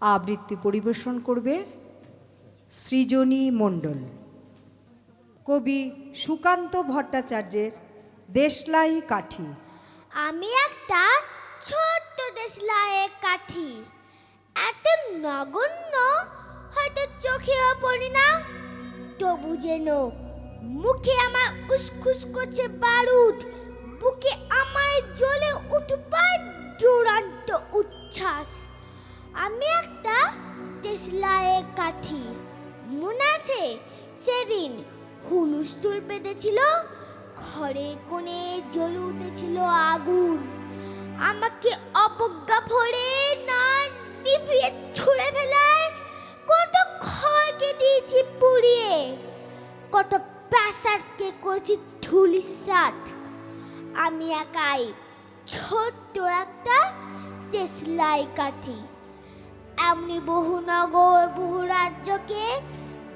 আবৃত্তি পরিবেশন করবে সৃজনী মণ্ডল। কবি সুকান্ত ভট্টাচার্যের দেশলাই কাঠি। আমি একটা ছোট্ট দেশলায়ে কাঠি। এত নগণ্য, হয়তো চোখেও পড়ি না। তবু যেন মুখে আমার উসখুস করছে বারুদ। আমি একটা দেশলায়ে কাঠি। মনে আছে? সেদিন হুলুস্থুল পেতেছিল ঘরে কোণে জ্বলে উঠেছিল আগুন। আমাকে অবজ্ঞা ভরে না নিভিয়ে ছুঁড়ে ফেলায়। কত ক্ষয়কে দিয়েছি পুড়িয়ে। কত প্যাসারকে করেছি ধুলিসাট আমি একাই ছোট্ট একটা দেশলাই কাঠি। এমনি বহু নগর, বহু রাজ্যকে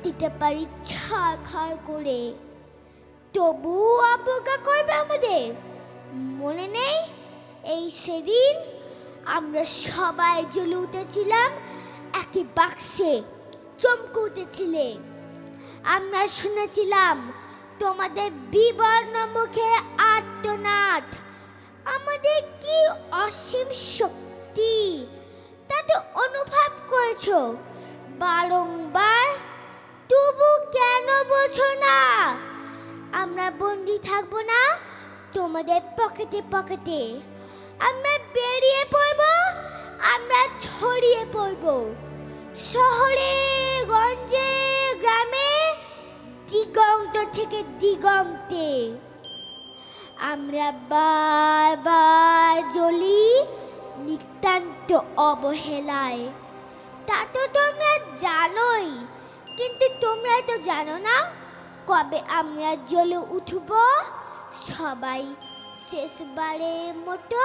দিতে পারি ছায় ক্ষয় করে। তবু অবজ্ঞা করবে আমাদের? মনে নেই? এই সেদিন আমরা সবাই জ্বলে উঠেছিলাম, একই বাক্সে চমকে উঠেছিলে। আমরা শুনেছিলাম, তোমাদের বিবর্ণ মুখে আত্মনাদ আমাদের কি অসীম শক্তি করেছ বারংবার? তবু কেন বোঝো না? আমরা বন্দি থাকব না তোমাদের পকেটে পকেটে। আমরা বেরিয়ে পড়ব, আমরা ছড়িয়ে পড়ব। শহরে, গঞ্জে, গ্রামে, দিগন্ত থেকে দিগন্তে। আমরা বারবার জ্বলি নিতান্ত অবহেলায়। তা তো তোমরা জানোই। কিন্তু তোমরা তো জানো না কবে আমরা জ্বলে উঠব? সবাই শেষবারের মতো